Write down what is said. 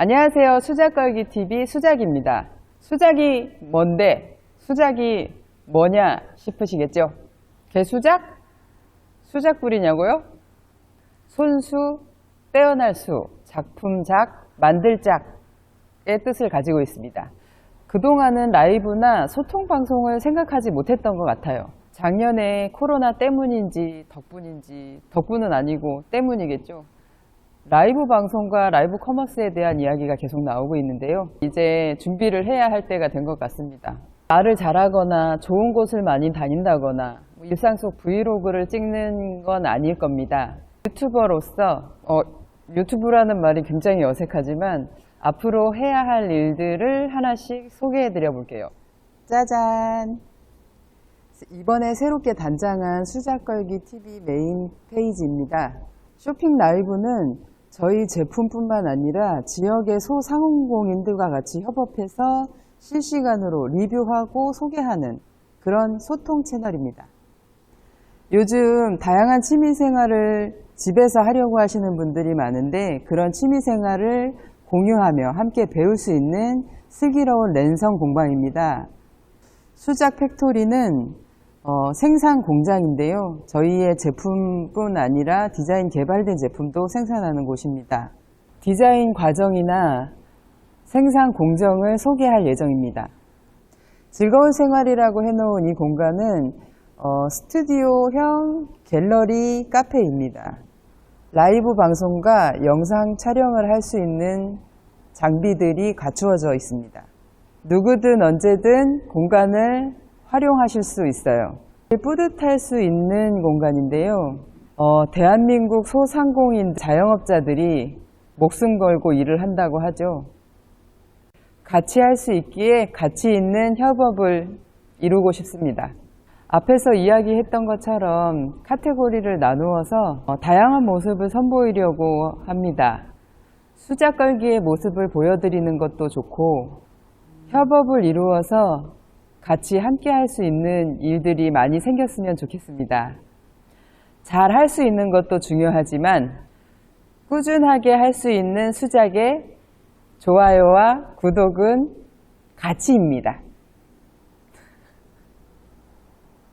안녕하세요. 수작걸기 TV 수작입니다. 수작이 뭔데? 수작이 뭐냐 싶으시겠죠? 개수작? 수작불이냐고요? 손수, 떼어날 수, 작품작, 만들작의 뜻을 가지고 있습니다. 그동안은 라이브나 소통 방송을 생각하지 못했던 것 같아요. 작년에 코로나 때문인지 덕분인지 덕분은 아니고 때문이겠죠. 라이브 방송과 라이브 커머스에 대한 이야기가 계속 나오고 있는데요. 이제 준비를 해야 할 때가 된 것 같습니다. 말을 잘하거나 좋은 곳을 많이 다닌다거나 뭐 일상 속 브이로그를 찍는 건 아닐 겁니다. 유튜버로서 어, 유튜브라는 말이 굉장히 어색하지만 앞으로 해야 할 일들을 하나씩 소개해 드려 볼게요. 짜잔! 이번에 새롭게 단장한 수작 걸기 TV 메인 페이지입니다. 쇼핑 라이브는 저희 제품뿐만 아니라 지역의 소상공인들과 같이 협업해서 실시간으로 리뷰하고 소개하는 그런 소통 채널입니다. 요즘 다양한 취미 생활을 집에서 하려고 하시는 분들이 많은데 그런 취미 생활을 공유하며 함께 배울 수 있는 슬기로운 랜선 공방입니다. 수작 팩토리는 어, 생산 공장인데요. 저희의 제품뿐 아니라 디자인 개발된 제품도 생산하는 곳입니다. 디자인 과정이나 생산 공정을 소개할 예정입니다. 즐거운 생활이라고 해놓은 이 공간은 어, 스튜디오형 갤러리 카페입니다. 라이브 방송과 영상 촬영을 할 수 있는 장비들이 갖추어져 있습니다. 누구든 언제든 공간을 활용하실 수 있어요. 뿌듯할 수 있는 공간인데요. 어, 대한민국 소상공인 자영업자들이 목숨 걸고 일을 한다고 하죠. 같이 할 수 있기에 가치 있는 협업을 이루고 싶습니다. 앞에서 이야기했던 것처럼 카테고리를 나누어서 어, 다양한 모습을 선보이려고 합니다. 수작 걸기의 모습을 보여드리는 것도 좋고 협업을 이루어서 같이 함께 할 수 있는 일들이 많이 생겼으면 좋겠습니다. 잘 할 수 있는 것도 중요하지만 꾸준하게 할 수 있는 수작의 좋아요와 구독은 가치입니다.